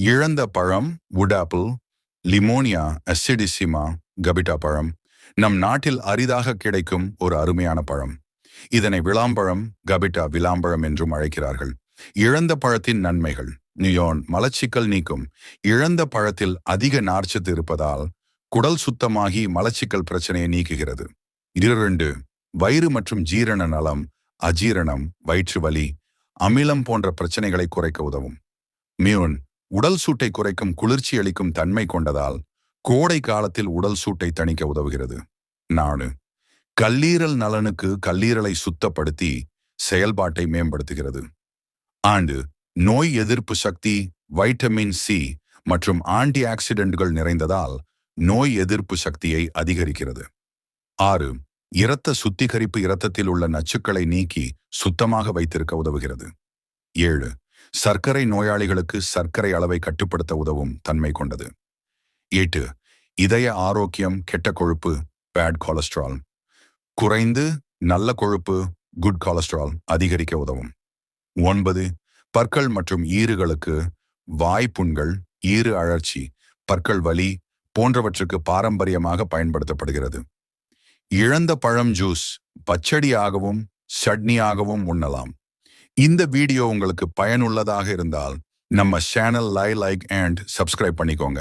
இழந்த பழம் wood லிமோனியா அசிடிசிமா கபிட்டா பழம். நம் நாட்டில் அரிதாக கிடைக்கும் ஒரு அருமையான பழம். இதனை விளாம்பழம் கபிட்டா விளாம்பழம் என்றும் அழைக்கிறார்கள். இழந்த பழத்தின் நன்மைகள். நியோன் மலச்சிக்கல் நீக்கும். இழந்த பழத்தில் அதிக நார்ச்சத்து இருப்பதால் குடல் சுத்தமாகி மலச்சிக்கல் பிரச்சனையை நீக்குகிறது. இரண்டு வயிறு மற்றும் ஜீரண நலம் அஜீரணம் வயிற்று வலி அமிலம் போன்ற பிரச்சனைகளை குறைக்க உதவும். மியூன் உடல் சூட்டை குறைக்கும் குளிர்ச்சி அளிக்கும் தன்மை கொண்டதால் கோடை காலத்தில் உடல் சூட்டை தணிக்க உதவுகிறது. நாலு கல்லீரல் நலனுக்கு கல்லீரலை சுத்தப்படுத்தி செயல்பாட்டை மேம்படுத்துகிறது. ஆண்டு. நோய் எதிர்ப்பு சக்தி வைட்டமின் சி மற்றும் ஆன்டி ஆக்சிடென்ட்கள் நிறைந்ததால் நோய் எதிர்ப்பு சக்தியை அதிகரிக்கிறது. ஆறு. இரத்த சுத்திகரிப்பு இரத்தத்தில் உள்ள நச்சுக்களை நீக்கி சுத்தமாக வைத்திருக்க உதவுகிறது. ஏழு. சர்க்கரை நோயாளிகளுக்கு சர்க்கரை அளவை கட்டுப்படுத்த உதவும் தன்மை கொண்டது. எட்டு இதய ஆரோக்கியம் கெட்ட கொழுப்பு பேட் கொலஸ்ட்ரால் குறைந்து நல்ல கொழுப்பு குட் கொலஸ்ட்ரால் அதிகரிக்க உதவும். ஒன்பது பற்கள் மற்றும் ஈறுகளுக்கு வாய்ப்புண்கள் ஈறு அழற்சி பற்கள் வலி போன்றவற்றுக்கு பாரம்பரியமாக பயன்படுத்தப்படுகிறது. இழந்த பழம் ஜூஸ் பச்சடியாகவும் சட்னியாகவும் உண்ணலாம். இந்த வீடியோ உங்களுக்கு பயனுள்ளதாக இருந்தால் நம்ம சேனல் லை லைக் அண்ட் சப்ஸ்கிரைப் பண்ணிக்கோங்க.